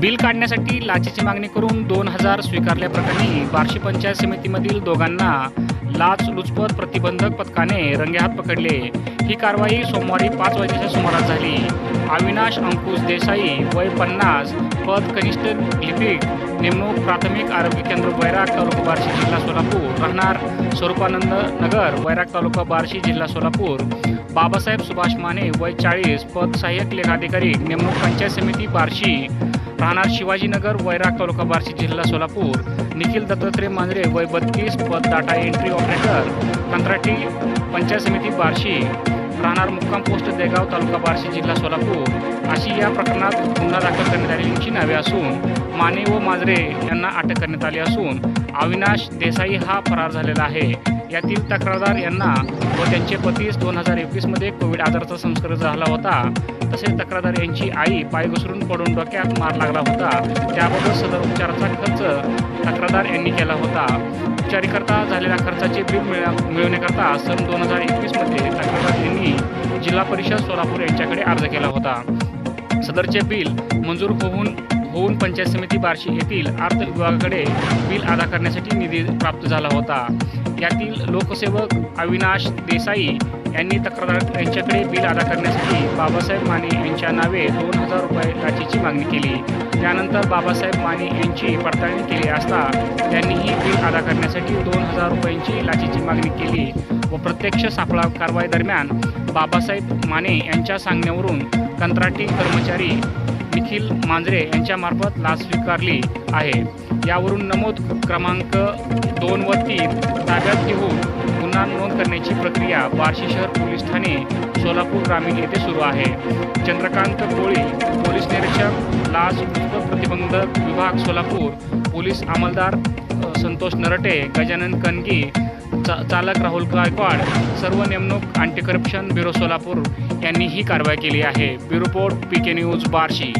Bill काढण्यासाठी लाचेची मागणी करून दोन हजार स्वीकारल्याप्रकरणी बार्शी पंचायत समितीमधील दोघांना लाच लुचपत प्रतिबंधक पथकाने रंगेहात पकडले. ही कारवाई सोमवारी पाच वाजेच्या सुमारास झाली. अविनाश अंकुश देसाई वय पन्नास पद कनिष्ठ लिपिक नेमणूक प्राथमिक आरोग्य केंद्र वैराग तालुका बार्शी जिल्हा सोलापूर. राहणार स्वरूपानंद नगर वैराग तालुका बार्शी जिल्हा सोलापूर. बाबासाहेब सुभाष माने वय चाळीस पद सहाय्यक लेखाधिकारी नेमणूक पंचायत समिती बार्शी. राहणार शिवाजीनगर वैराग तालुका बार्शी जिल्हा सोलापूर. निखिल दत्तात्रय मांजरे वय बत्तीस पद डाटा एंट्री ऑपरेटर कंत्राटी पंचायत समिती बार्शी. राहणार मुक्काम पोस्ट देगाव तालुका बार्शी जिल्हा सोलापूर. अशी या प्रकरणात गुन्हा दाखल करण्यात आलेल्यांची नावे असून माने व मांजरे यांना अटक करण्यात आली असून अविनाश देसाई हा फरार झालेला आहे. यातील तक्रारदार यांना व त्यांचे पतीस दोन हजार एकवीसमध्ये कोविड आजाराचा संसर्ग झाला होता. तसेच तक्रारदार यांची आई पाय घसरून पडून डोक्यात मार लागला होता. त्याबाबत सदर उपचाराचा खर्च तक्रारदार यांनी केला होता. उपचारीकरता झालेल्या खर्चाचे बिल मिळा मिळवण्याकरता सन दोन हजार एकवीसमध्ये तक्रारदार यांनी जिल्हा परिषद सोलापूर यांच्याकडे अर्ज केला होता. सदरचे बिल मंजूर होऊन होऊन पंचायत समिती बार्शी येथील अर्थ विभागाकडे बिल अदा करण्यासाठी निधी प्राप्त झाला होता. यातील लोकसेवक अविनाश देसाई यांनी तक्रारदार यांच्याकडे बिल अदा करण्यासाठी बाबासाहेब माने यांच्या नावे दोन हजार रुपये राखीची मागणी केली. त्यानंतर बाबासाहेब माने यांची पडताळणी केली असता त्यांनीही बिल अदा करण्यासाठी दोन हजार रुपयांची लाचीची मागणी केली व प्रत्यक्ष सापळा कारवाई दरम्यान बाबासाहेब माने यांच्या सांगण्यावरून कंत्राटी कर्मचारी निखिल मांजरे यांच्यामार्फत लाच स्वीकारली आहे. यावरून नमूद क्रमांक दोन व तीन ताब्यात घेऊन गुन्हा नोंद करण्याची प्रक्रिया बार्शी शहर पोलीस ठाणे सोलापूर ग्रामीण येथे सुरू आहे. चंद्रकांत कोळी पोलीस निरीक्षक लाच प्रतिबंधक विभाग सोलापूर पोलीस अंमलदार संतोष नरटे गजानन कनगी चा चालक राहुल गायकवाड सर्व नेमणूक अँटी करप्शन ब्युरो सोलापूर यांनी ही कारवाई केली आहे. Bureau report P K news Barshi.